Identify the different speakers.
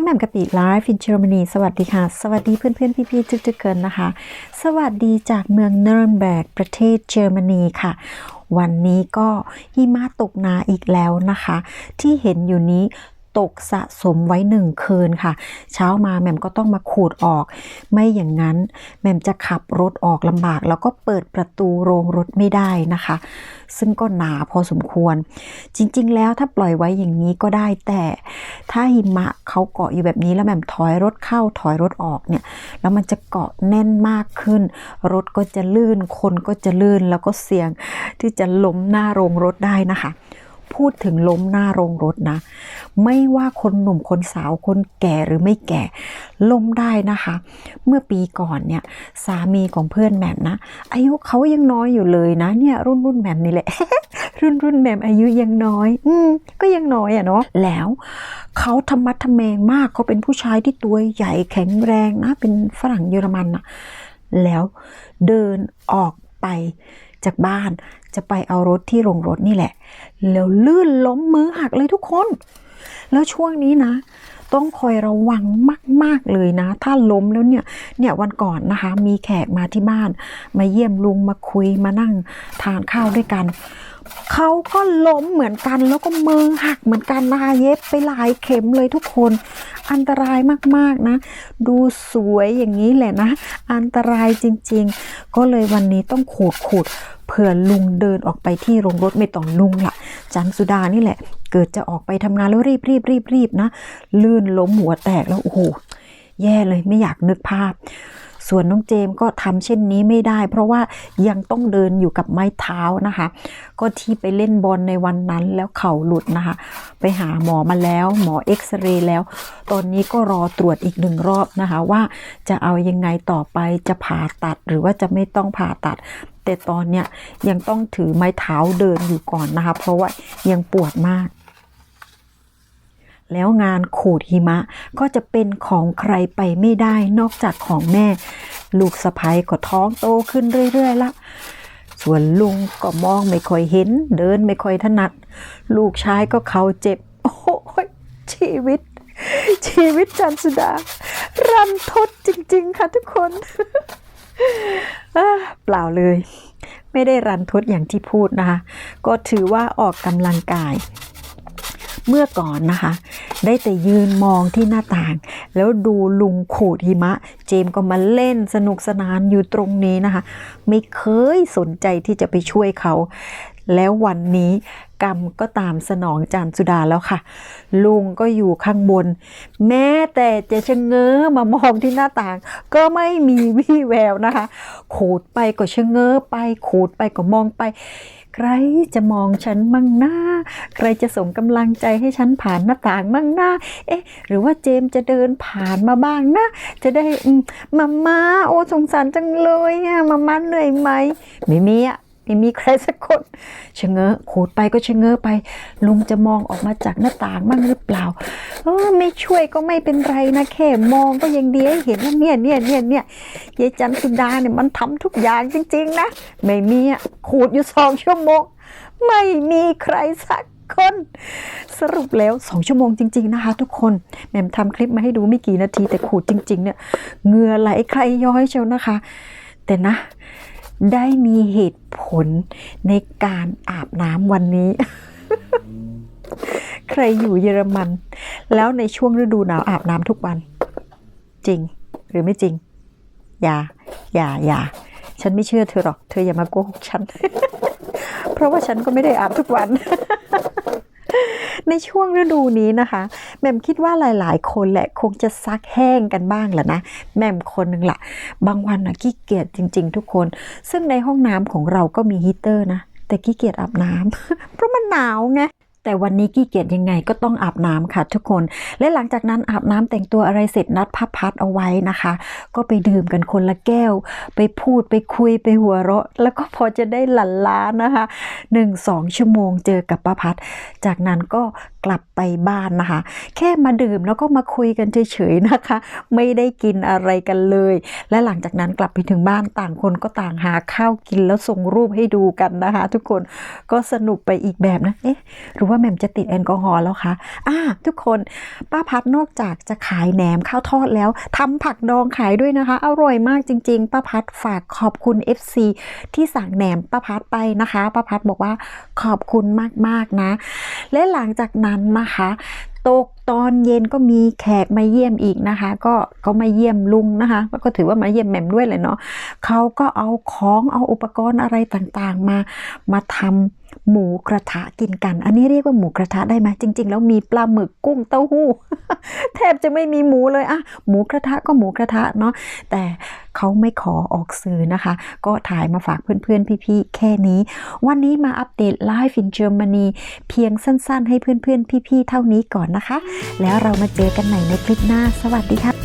Speaker 1: างแหม่มกะปิไลฟ์ฟินเชอร์มนีสวัสดีค่ะ สวัสดีเพื่อนๆพี่ๆทุกๆคนนะคะ สวัสดีจากเมืองเนิร์นแบกประเทศเยอรมนีค่ะ วันนี้ก็หิมะตกหนาอีกแล้วนะคะ ที่เห็นอยู่นี้ตกสะสมไว้หนึ่งคืนค่ะ เช้ามาแหม่มก็ต้องมาขูดออก ไม่อย่างนั้นแหม่มจะขับรถออกลำบาก แล้วก็เปิดประตูโรงรถไม่ได้นะคะ ซึ่งก็หนาพอสมควร จริง ๆ แล้วถ้าปล่อยไว้อย่างนี้ก็ได้แต่ถ้าหิมะเขาเกาะอยู่แบบนี้แล้วแหม่ถอยรถเข้าถอยรถออกเนี่ยแล้วมันจะเกาะแน่นมากขึ้น รถก็จะลื่นคนก็จะลื่นแล้วก็เสี่ยงที่จะล้มหน้าโรงรถได้นะคะ พูดถึงล้มหน้าโรงรถนะ ไม่ว่าคนหนุ่มคนสาวคนแก่หรือไม่แก่ ล้มได้นะคะ เมื่อปีก่อนเนี่ยสามีของเพื่อนแหม่มนะ อายุเขายังน้อยอยู่เลยนะเนี่ยรุ่นรุ่นแหม่มนี่แหละ รุ่นรุ่นแหม่มอายุยังน้อย อืมก็ยังน้อยอะเนาะแล้วเขาธรรมะทะแมงมากเขาเป็นผู้ชายที่ตัวใหญ่แข็งแรงนะ เป็นฝรั่งเยอรมันอะแล้วเดินออกไปจากบ้าน จะไปเอารถที่โรงรถนี่แหละ แล้วลื่นล้มมือหักเลยทุกคน แล้วช่วงนี้นะ ต้องคอยระวังมาก ๆ เลยนะ ถ้าล้มแล้วเนี่ย เนี่ยวันก่อนนะคะ มีแขกมาที่บ้าน มาเยี่ยมลุงมาคุยมานั่งทานข้าวด้วยกันเขาก็ล้มเหมือนกันแล้วก็มือหักเหมือนกันนะคะเย็บไปหลายเข็มเลยทุกคน อันตรายมากๆนะ ดูสวยอย่างนี้แหละนะ อันตรายจริงๆ ก็เลยวันนี้ต้องขูดขูด เผื่อลุงเดินออกไปที่โรงรถไม่ต้องลุงละจันสุดานี่แหละ เกิดจะออกไปทำงานแล้วรีบรีบรีบรีบนะ ลื่นล้มหัวแตกแล้วโอ้โหแย่เลยไม่อยากนึกภาพ ส่วนน้องเจมก็ทำเช่นนี้ไม่ได้ เพราะว่ายังต้องเดินอยู่กับไม้เท้านะคะ ก็ที่ไปเล่นบอลในวันนั้นแล้วเข่าหลุดนะคะ ไปหาหมอมาแล้ว หมอเอ็กซเรย์แล้ว ตอนนี้ก็รอตรวจอีกหนึ่งรอบนะคะ ว่าจะเอายังไงต่อไปจะผ่าตัดหรือว่าจะไม่ต้องผ่าตัด แต่ตอนเนี้ยยังต้องถือไม้เท้าเดินอยู่ก่อนนะคะ เพราะว่ายังปวดมาก แล้วงานขูดหิมะก็จะเป็นของใครไปไม่ได้นอกจากของแม่ ลูกสะพ้ยก็ท้องโตขึ้นเรื่อยๆละส่วนลุงก็มองไม่ค่อยเห็น เดินไม่ค่อยถนัด ลูกชายก็เขาเจ็บ โอ้ยชีวิต ชีวิตจันสุดา รันทดจริง ๆ ค่ะทุกคน เปล่าเลย ไม่ได้รันทดอย่างที่พูดนะคะ ก็ถือว่าออกกำลังกาย เมื่อก่อนนะคะ ได้แต่ยืนมองที่หน้าต่าง แล้วดูลุงขูดหิมะ เจมส์ก็มาเล่นสนุกสนานอยู่ตรงนี้นะคะ ไม่เคยสนใจที่จะไปช่วยเขา แล้ววันนี้กรรมก็ตามสนองจานสุดาแล้วค่ะ ลุงก็อยู่ข้างบน แม้แต่จะชะเง้อมามองที่หน้าต่าง ก็ไม่มีวี่แววนะคะ ขูดไปก็ชะเง้อไป ขูดไปก็มองไป ใครจะมองฉันมั่งหน้า ใครจะส่งกำลังใจให้ฉันผ่านหน้าต่างมั่งหน้า เอ๊ะ หรือว่าเจมจะเดินผ่านมาบ้างนะ จะได้มมาม่าโอ้สงสารจังเลยอะมาม่าเหนื่อยไหมไม่มีอะ ไม่มีใครสักคนชะเง้อขูดไปก็ชะเง้อไป ลุงจะมองออกมาจากหน้าต่างบ้างหรือเปล่าเออไม่ช่วยก็ไม่เป็นไรนะแค่มองก็ยังดีให้เห็นว่าเนี่ยเนี่ยเนี่ยเนี่ยยายจันสุดาเนี่ยมันทำทุกอย่างจริง ๆ นะ ไม่มีอะขูดอยู่สองชั่วโมง ไม่มีใครสักคนสรุปแล้วสองชั่วโมงจริง ๆ นะคะ ทุกคนแหม่มทำคลิปมาให้ดูไม่กี่นาทีแต่ขูดจริง ๆ เนี่ยเหงื่อไหลใครย้อยเชียวนะคะ แต่นะ ได้มีเหตุผลในการอาบน้ำวันนี้ ใครอยู่เยอรมัน แล้วในช่วงฤดูหนาวอาบน้ำทุกวัน จริงหรือไม่จริง อย่า อย่า อย่า ฉันไม่เชื่อเธอหรอก เธออย่ามาโกหกฉัน เพราะว่าฉันก็ไม่ได้อาบทุกวัน ในช่วงฤดูนี้นะคะแหม่มคิดว่าหลาย ๆ คนแหละคงจะซักแห้งกันบ้างแหละนะแหม่มคนหนึ่งละบางวันนะขี้เกียจจริง ๆ ทุกคน ซึ่งในห้องน้ำของเราก็มีฮีเตอร์นะแต่ขี้เกียจอาบน้ำเพราะมันหนาวไง แต่วันนี้กี้เกียจยังไงก็ต้องอาบน้ำค่ะทุกคน และหลังจากนั้นอาบน้ำแต่งตัวอะไรเสร็จนัดพับพัดเอาไว้นะคะ ก็ไปดื่มกันคนละแก้ว ไปพูดไปคุยไปหัวเราะ แล้วก็พอจะได้หลั่นล้านะคะหนึ่งสองชั่วโมงเจอกับป้าพัด จากนั้นก็กลับไปบ้านนะคะ แค่มาดื่มแล้วก็มาคุยกันเฉยๆนะคะ ไม่ได้กินอะไรกันเลย และหลังจากนั้นกลับไปถึงบ้านต่างคนก็ต่างหาข้าวกินแล้วส่งรูปให้ดูกันนะคะ ทุกคนก็สนุกไปอีกแบบนะเอ๊ะหรือว่าแม่มจะติดแอลกอฮอล์แล้วคะอ่าทุกคนป้าพัดนอกจากจะขายแหนมข้าวทอดแล้วทำผักดองขายด้วยนะคะ อร่อยมากจริง ๆป้าพัดฝากขอบคุณ FC ที่สั่งแหนมป้าพัดไปนะคะป้าพัดบอกว่าขอบคุณมากๆนะ และหลังจากนั้นนะคะตกตอนเย็นก็มีแขกมาเยี่ยมอีกนะคะ ก็เขามาเยี่ยมลุงนะคะก็ถือว่ามาเยี่ยมแหม่มด้วยเลยเนาะเขาก็เอาของเอาอุปกรณ์อะไรต่างๆมามาทำ หมูกระทะกินกัน อันนี้เรียกว่าหมูกระทะได้ไหมจริง ๆ แล้วมีปลาหมึกกุ้งเต้าหู้ แทบจะไม่มีหมูเลยอะหมูกระทะก็หมูกระทะเนาะแต่เขาไม่ขอออกสื่อนะคะ ก็ถ่ายมาฝากเพื่อนๆ พี่ๆ แค่นี้ วันนี้มาอัปเดต Live in Germany เพียงสั้นๆ ให้เพื่อนๆ พี่ๆ เท่านี้ก่อนนะคะ แล้วเรามาเจอกันใหม่ในคลิปหน้า สวัสดีค่ะ